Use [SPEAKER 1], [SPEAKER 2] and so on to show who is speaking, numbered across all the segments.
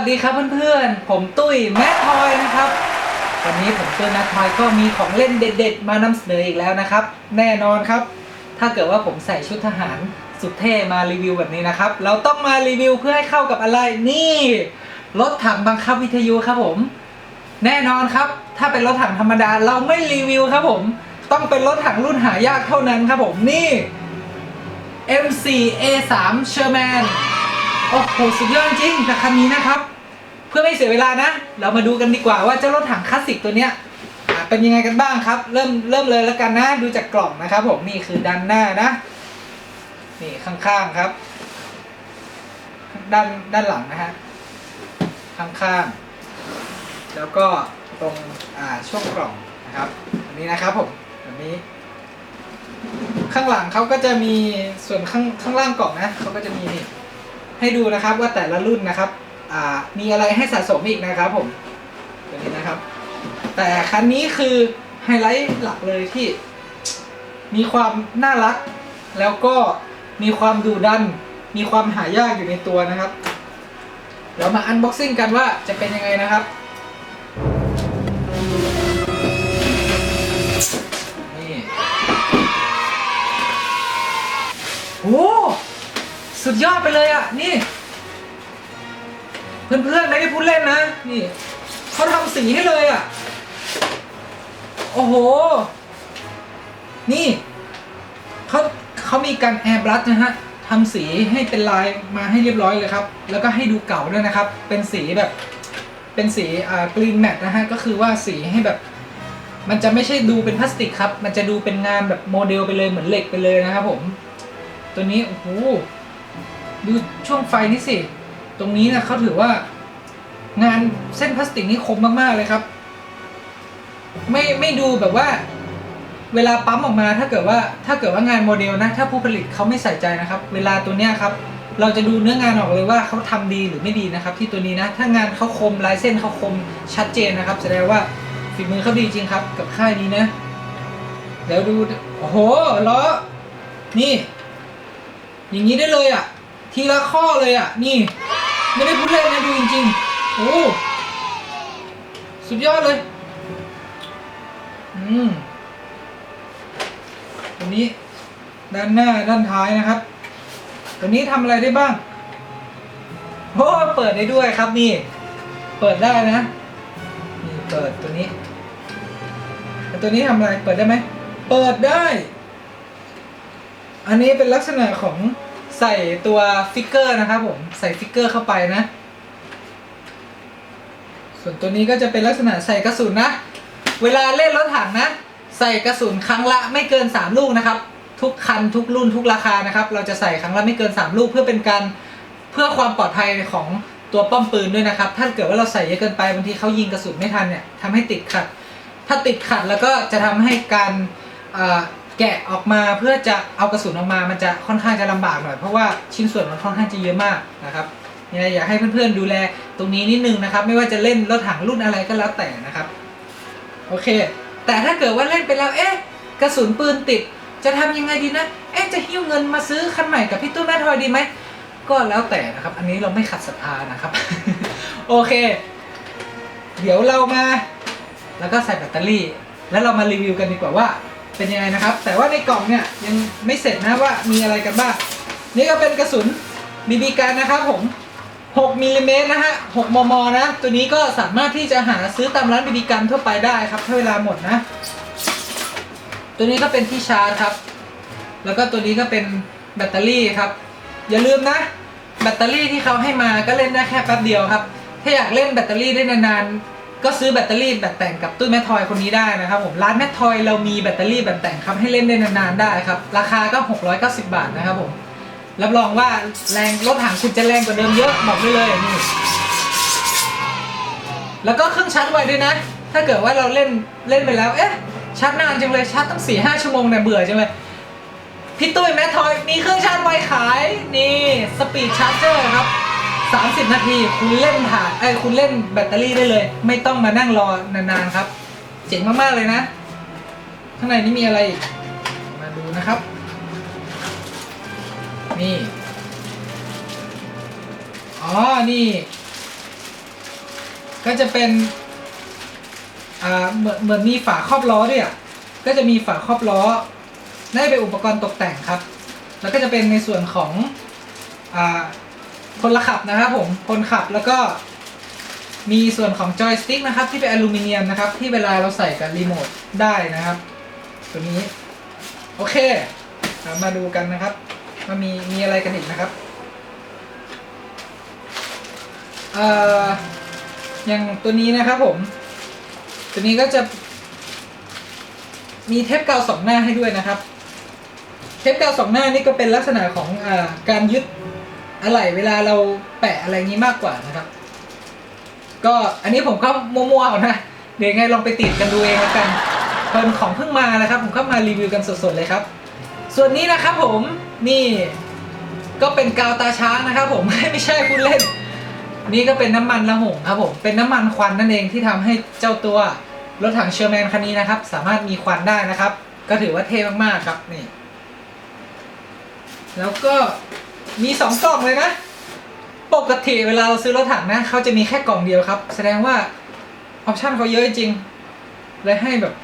[SPEAKER 1] วัสดีครับเพื่อนๆ ผมตุ้ยแมททอยนะครับ วันนี้ผมตุ้ยแมททอยก็มีของเล่นเด็ด ๆ มานำเสนออีกแล้วนะครับ แน่นอนครับ ถ้าเกิดว่าผมใส่ชุดทหารสุดเท่มารีวิวแบบนี้นะครับ เราต้องมารีวิวเพื่อให้เข้ากับอะไรนี่รถถังบังคับวิทยุครับผม แน่นอนครับ ถ้าเป็นรถถังธรรมดาเราไม่รีวิวครับผม ต้องเป็นรถถังรุ่นหายากเท่านั้นครับผมนี่ M4A3 Sherman โอ้โหสุดยอดจริงแต่คันนี้นะครับ เพื่อไม่เสียเวลานะ เรามาดูกันดีกว่าว่าเจ้ารถถังคลาสสิกตัวเนี้ยเป็นยังไงกันบ้างครับ เริ่มเริ่มเลยแล้วกันนะดูจากกล่องนะครับผมนี่คือด้านหน้านะ นี่ข้างๆครับ ด้านด้านหลังนะฮะข้างๆ แล้วก็ตรงอ่าช่วงกล่องนะครับอันนี้นะครับผมแบบนี้ ข้างหลังเขาก็จะมีส่วนข้างข้างล่างกล่องนะเขาก็จะมีนี่ ให้ดูนะครับว่าแต่ละรุ่นนะครับมีอะไรให้สะสมอีกนะครับผมตัวนี้นะครับ แต่คันนี้คือไฮไลท์หลักเลยที่มีความน่ารัก แล้วก็มีความดุดัน มีความหายากอยู่ในตัวนะครับเดี๋ยวมาอันบ็อกซิ่งกันว่าจะเป็นยังไงนะครับนี่โอ้ สุดยอดไปเลยอะ นี่ เพื่อนๆไม่ได้พูดเล่นนะ นี่เขาทำสีให้เลยอะ โอ้โห นี่เขาเขามีการแอร์บลัชนะฮะทำสีให้เป็นลายมาให้เรียบร้อยเลยครับ แล้วก็ให้ดูเก่าด้วยนะครับ เป็นสีแบบ เป็นสีอ่ากรีนแมทนะฮะ ก็คือว่าสีให้แบบ มันจะไม่ใช่ดูเป็นพลาสติกครับ มันจะดูเป็นงานแบบโมเดลไปเลยเหมือนเหล็กไปเลยนะครับผม ตัวนี้ โอ้โห ดูช่วงไฟนี่สิ ตรงนี้นะเขาถือว่า งานเส้นพลาสติกนี่คมมากๆเลยครับ ไม่ไม่ดูแบบว่า เวลาปั๊มออกมาถ้าเกิดว่า ถ้าเกิดว่างานโมเดลนะ ถ้าผู้ผลิตเขาไม่ใส่ใจนะครับ เวลาตัวเนี้ยครับ เราจะดูเนื้องานออกเลยว่าเขาทำดีหรือไม่ดีนะครับ ที่ตัวนี้นะ ถ้างานเขาคมลายเส้นเขาคมชัดเจนนะครับ แสดงว่าฝีมือเขาดีจริงครับ กับค่ายนี้นะเดี๋ยวดู โอ้โหล้อนี่ อย่างนี้ได้เลยอะ ทีละข้อเลยอะ นี่ ไม่ได้พูดเล่นนะดูจริงๆ โอ้ สุดยอดเลย อืมตัวนี้ด้านหน้าด้านท้ายนะครับ ตัวนี้ทำอะไรได้บ้างโอ้เปิดได้ด้วยครับนี่ เปิดได้นะ นี่เปิดตัวนี้ ตัวนี้ทำอะไร เปิดได้ไหม เปิดได้ อันนี้เป็นลักษณะของใส่ตัวฟิกเกอร์นะครับผมใส่ฟิกเกอร์เข้าไปนะ ส่วนตัวนี้ก็จะเป็นลักษณะใส่กระสุนนะ เวลาเล่นรถถังนะ ใส่กระสุนครั้งละไม่เกิน 3 ลูกนะครับ ทุกคันทุกรุ่นทุกราคานะครับ เราจะใส่ครั้งละไม่เกิน 3 ลูกเพื่อเป็นการเพื่อความปลอดภัยของตัวป้อมปืนด้วยนะครับ ถ้าเกิดว่าเราใส่เยอะเกินไปบางทีเขายิงกระสุนไม่ทันเนี่ยทำให้ติดขัด ถ้าติดขัดแล้วก็จะทำให้การ แกะออกมาเพื่อจะเอากระสุนออกมา มันจะค่อนข้างจะลำบากหน่อยเพราะว่าชิ้นส่วนมันค่อนข้างจะเยอะมากนะครับยังไงอยากให้เพื่อนๆดูแลตรงนี้นิดนึงนะครับ ไม่ว่าจะเล่นรถถังรุ่นอะไรก็แล้วแต่นะครับ โอเค แต่ถ้าเกิดว่าเล่นไปแล้วเอ๊ะกระสุนปืนติด จะทำยังไงดีนะ เอ๊ะจะหิ้วเงินมาซื้อคันใหม่กับพี่ตุ้แม่ทอยดีไหมก็แล้วแต่นะครับ อันนี้เราไม่ขัดศรัทธานะครับ โอเค เดี๋ยวเรามา แล้วก็ใส่แบตเตอรี่ แล้วเรามารีวิวกันดีกว่าว่า เป็นยังไงนะครับ แต่ว่าในกล่องเนี่ยยังไม่เสร็จนะว่ามีอะไรกันบ้าง นี่ก็เป็นกระสุนบีบีกันนะครับผม 6มิลลิเมตรนะฮะ 6 มม นะ ตัวนี้ก็สามารถที่จะหาซื้อตามร้านบีบีกันทั่วไปได้ครับ ถ้าเวลาหมดนะ ตัวนี้ก็เป็นที่ชาร์จครับ แล้วก็ตัวนี้ก็เป็นแบตเตอรี่ครับ อย่าลืมนะ แบตเตอรี่ที่เขาให้มาก็เล่นได้แค่แป๊บเดียวครับ ถ้าอยากเล่นแบตเตอรี่ได้นานๆ ก็ซื้อแบตเตอรี่แบบแต่งกับตุ้แมททอยคนนี้ได้นะครับผมร้านแมททอยเรามีแบตเตอรี่แบบแต่งครับให้เล่นได้นานๆได้ครับ ราคาก็ 690 บาทนะครับผมรับรองว่าแรงรถถังคุณจะแรงกว่าเดิมเยอะบอกได้เลยนี่แล้วก็เครื่องชาร์จไวด้วยนะ ถ้าเกิดว่าเราเล่นเล่นไปแล้วเอ๊ะชาร์จนานจังเลยชาร์จตั้งสี่ห้าชั่วโมงเนี่ยเบื่อจังเลยพี่ตุ้ยแมททอยมีเครื่องชาร์จไวขายนี่สปีดชาร์จเจอร์ครับ 30 นาทีคุณเล่นผ่านไอ้ยคุณเล่นแบตเตอรี่ได้เลย ไม่ต้องมานั่งรอนานๆครับ เจ๋งมากๆเลยนะ ข้างในนี้มีอะไรอีกมาดูนะครับ นี่ อ๋อ นี่ ก็จะเป็น อ่า เหมือนเหมือนมีฝาครอบล้อด้วยอะ ก็จะมีฝาครอบล้อน่าจะเป็นอุปกรณ์ตกแต่งครับ แล้วก็จะเป็นในส่วนของ อ่า คนละขับนะครับผมคนขับแล้วก็มีส่วนของจอยสติ๊กนะครับที่เป็นอลูมิเนียมนะครับที่เวลาเราใส่กับรีโมทได้นะครับ ตัวนี้ โอเค มาดูกันนะครับว่ามีมีอะไรกันอีกนะครับเอ่ออย่างตัวนี้นะครับผม ตัวนี้ก็จะ มีเทปกาวสองหน้าให้ด้วยนะครับ เทปกาวสองหน้านี่ก็เป็นลักษณะของอการยึด อะไหล่เวลาเราแปะอะไรนี้มากกว่านะครับ ก็อันนี้ผมก็มั่วๆเอานะเดี๋ยวไงลองไปติดกันดูเองแล้วกันเพิ่นของเพิ่งมานะครับ ผมก็มารีวิวกันสดๆเลยครับ ส่วนนี้นะครับผมนี่ก็เป็นกาวตาช้างนะครับ ผมไม่ใช่พูดเล่น นี่ก็เป็นน้ำมันละหงครับผมเป็นน้ำมันควันนั่นเองที่ทำให้เจ้าตัวรถถังเชอร์แมนคันนี้นะครับ สามารถมีควันได้นะครับ ก็ถือว่าเท่มากๆครับนี่ แล้วก็ มีสองกล่องเลยนะ ปกติเวลาเราซื้อรถถังนะเขาจะมีแค่กล่องเดียวครับ แสดงว่าออปชั่นเขาเยอะจริงเลยให้แบบ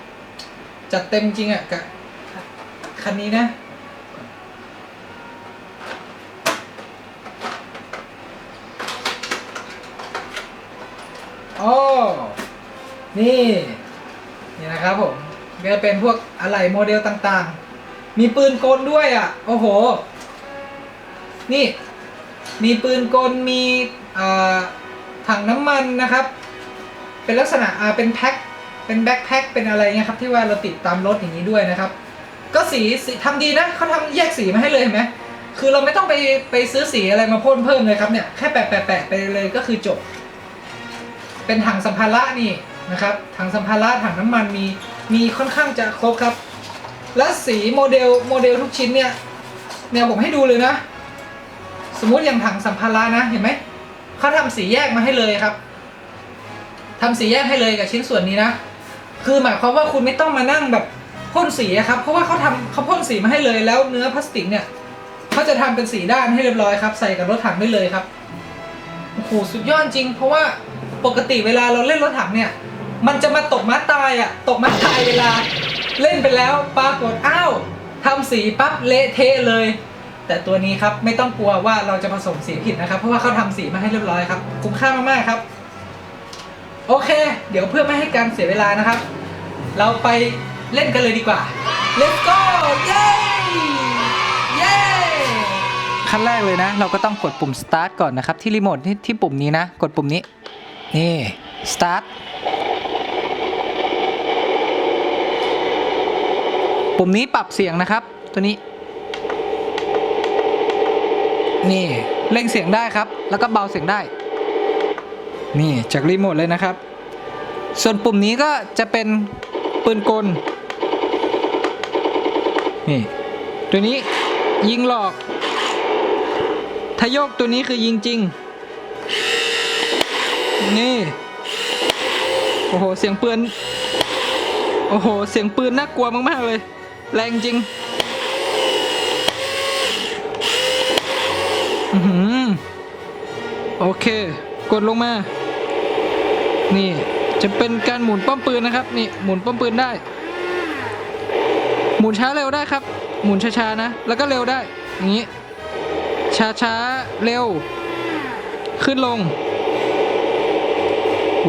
[SPEAKER 1] จัดเต็มจริงอะ่ะกับคันนี้นะ โอ้ นี่ นี่นะครับผมก็จะเป็นพวกอะไหล่โมเดลต่างๆ มีปืนกลด้วยอะ โอ้โห นี่ มีปืนกลมีถังน้ำมันนะครับ เป็นลักษณะเป็นแพ็คเป็นแบ็คแพ็คเป็นอะไรเงี้ยครับที่ว่าเราติดตามรถอย่างนี้ด้วยนะครับ ก็สีสีทำดีนะเขาทำแยกสีมาให้เลยเห็นไหมคือเราไม่ต้องไปไปซื้อสีอะไรมาพ่นเพิ่มเลยครับเนี่ยแค่แปะแปะแปะไปเลยก็คือจบ เป็นถังสัมภาระนี่นะครับถังสัมภาระถังน้ำมันมีมีค่อนข้างจะครบครับ และสีโมเดลโมเดลทุกชิ้นเนี่ยเนี่ยผมให้ดูเลยนะ มมุติอย่างถังสัมภาระนะเห็นไหมเขาทำสีแยกมาให้เลยครับทำสีแยกให้เลยกับชิ้นส่วนนี้นะคือหมายความว่าคุณไม่ต้องมานั่งแบบพ่นสีครับ เพราะว่าเขาทำเขาพ่นสีมาให้เลยแล้วเนื้อพลาสติกเนี่ยเขาจะทำเป็นสีด้านให้เรียบร้อยครับ ใส่กับรถถังได้เลยครับโอ้โหสุดยอดจริง เพราะว่าปกติเวลาเราเล่นรถถังเนี่ย มันจะมาตกม้าตายอะตกม้าตายเวลา เล่นไปแล้วปรากฏอ้าวทำสีปั๊บเละเทะเลย แต่ตัวนี้ครับไม่ต้องกลัวว่าเราจะผสมสีผิดนะครับ เพราะว่าเขาทำสีมาให้เรียบร้อยครับ คุ้มค่ามากๆครับ โอเค เดี๋ยวเพื่อไม่ให้การเสียเวลานะครับ เราไปเล่นกันเลยดีกว่า Let's go เย้เย้ขั้นแรกเลยนะ เราก็ต้องกดปุ่ม start ก่อนนะครับ ที่รีโมทที่ที่ปุ่มนี้นะ กดปุ่มนี้ นี่ start ปุ่มนี้ปรับเสียงนะครับ ตัวนี้ นี่เร่งเสียงได้ครับ แล้วก็เบาเสียงได้ นี่จากรีโมทเลยนะครับ ส่วนปุ่มนี้ก็จะเป็นปืนกล นี่ ตัวนี้ยิงหลอก ถ้าโยกตัวนี้คือยิงจริง นี่ โอ้โห เสียงปืน โอ้โห เสียงปืนน่ากลัวมาก ๆ เลย แรงจริง อือหือ โอเค กดลงมา นี่จะเป็นการหมุนป้อมปืนนะครับ นี่หมุนป้อมปืนได้ หมุนช้าเร็วได้ครับ หมุนช้าๆนะ แล้วก็เร็วได้ อย่างนี้ ช้าๆ เร็ว ขึ้นลง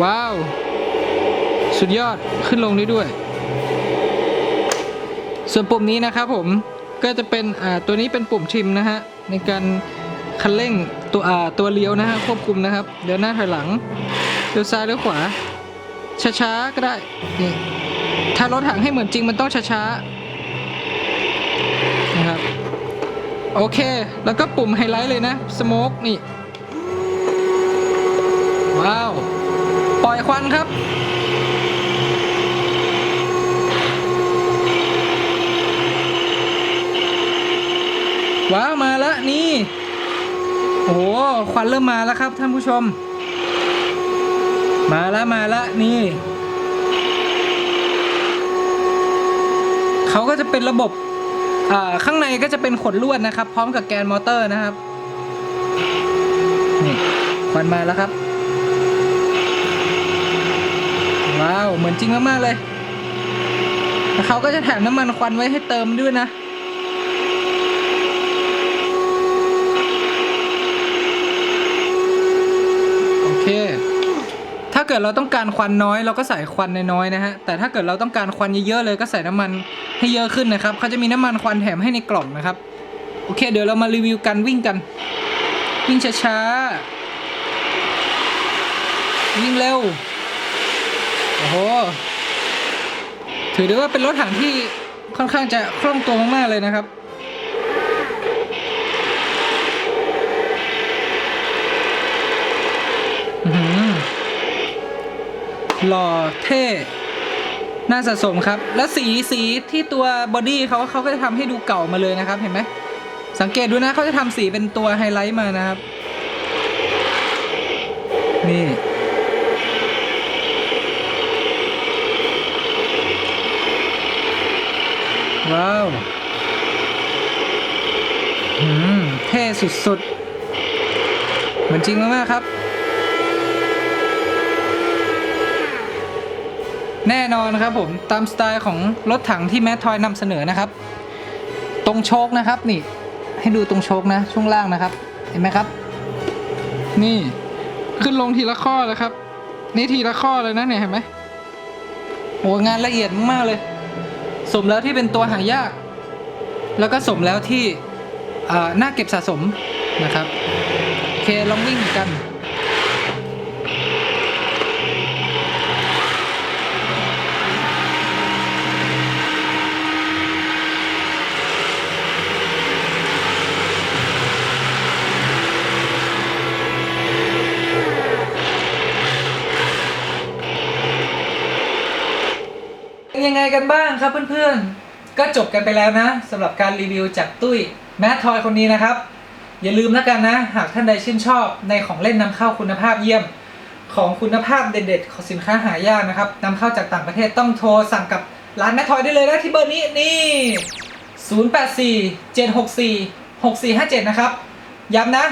[SPEAKER 1] ว้าว สุดยอด ขึ้นลงได้ด้วย ส่วนปุ่มนี้นะครับผม ก็จะเป็น อ่า ตัวนี้เป็นปุ่มชิมนะฮะ ในการ คันเร่งตัวอ่าตัวเลี้ยวนะฮะควบคุมนะครับเดินหน้าถอยหลังเลี้ยวซ้ายเลี้ยวขวา ช้าๆก็ได้นี่ถ้ารถถังให้เหมือนจริงมันต้องช้าๆนะครับโอเค แล้วก็ปุ่มไฮไลท์เลยนะสโมกนี่ ว้าว ปล่อยควันครับ ว้าว มาแล้วนี่ โอ้โหควันเริ่มมาแล้วครับท่านผู้ชม มาแล้วมาแล้วนี่เขาก็จะเป็นระบบอ่าข้างในก็จะเป็นขนลวดนะครับ พร้อมกับแกนมอเตอร์นะครับนี่ควันมาแล้วครับว้าวเหมือนจริงมากๆเลยแล้วเขาก็จะแถมน้ำมันควันไว้ให้เติมด้วยนะ เค ถ้าเกิดเราต้องการควันน้อยเราก็ใส่ควันน้อยๆนะฮะ แต่ถ้าเกิดเราต้องการควันเยอะๆเลยก็ใส่น้ำมันให้เยอะขึ้นนะครับเขาจะมีน้ำมันควันแถมให้ในกล่องนะครับ โอเค เดี๋ยวเรามารีวิวกันวิ่งกัน วิ่งช้าๆ วิ่งเร็ว โอ้โห ถือได้ว่าเป็นรถถังที่ค่อนข้างจะคล่องตัวมากๆเลยนะครับ อื้อ หล่อเท่น่าสะสมครับ แล้วสีสีที่ตัวบอดี้เขาเขาก็จะทำให้ดูเก่ามาเลยนะครับ เห็นไหม สังเกตดูนะเขาจะทำสีเป็นตัวไฮไลท์มานะครับ นี่ว้าวเท่สุดๆ เหมือนจริงมากๆครับ แน่นอนครับผมตามสไตล์ของรถถังที่แมททอยนำเสนอนะครับ ตรงโชคนะครับนี่ ให้ดูตรงโชคนะ ช่วงล่างนะครับ เห็นไหมครับ นี่ขึ้นลงทีละข้อเลยครับ นี่ทีละข้อเลยนะเนี่ยเห็นไหมโอ้งานละเอียดมากเลย สมแล้วที่เป็นตัวหายาก แล้วก็สมแล้วที่น่าเก็บสะสมนะครับโอเคลองวิ่งกัน เป็นยังไง กันบ้างครับเพื่อนๆ ก็จบกันไปแล้วนะสำหรับการรีวิวจากตุ้ยแมททอยคนนี้นะครับ อย่าลืมแล้วกันนะ หากท่านใดชื่นชอบในของเล่นนำเข้าคุณภาพเยี่ยม ของคุณภาพเด็ดๆ ของสินค้าหายากนะครับนำเข้าจากต่างประเทศต้องโทรสั่งกับร้านแมททอยได้เลยนะที่เบอร์นี้นี่ 084 764 6457 นะครับ ย้ำนะ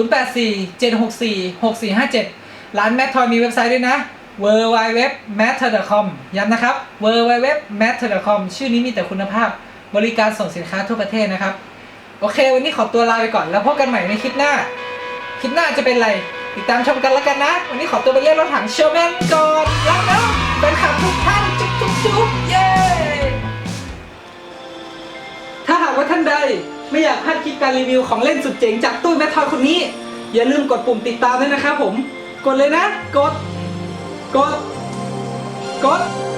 [SPEAKER 1] 084 764 6457 ร้านแมททอยมีเว็บไซต์ด้วยนะ w w w m a t t e r c o m ย้ำนะครับ w w w m a t t e r c o m ชื่อนี้มีแต่คุณภาพ บริการส่งสินค้าทั่วประเทศนะครับ โอเค วันนี้ขอตัวลาไปก่อน แล้วพบกันใหม่ในคลิปหน้า คลิปหน้าจะเป็นอะไร ติดตามชมกันแล้วกันนะ วันนี้ขอตัวไปเล่นรถถังโชว์แมนก่อนรักนะเป็นขับทุกท่านจุ๊บจุ๊บจุ๊บเย้ถ้าหากว่าท่านใดไม่อยากพลาดคลิปการรีวิวของเล่นสุดเจ๋งจากตู้แมททอยคนนี้ อย่าลืมกดปุ่มติดตามด้วยนะครับผม กดเลยนะ กด กด กด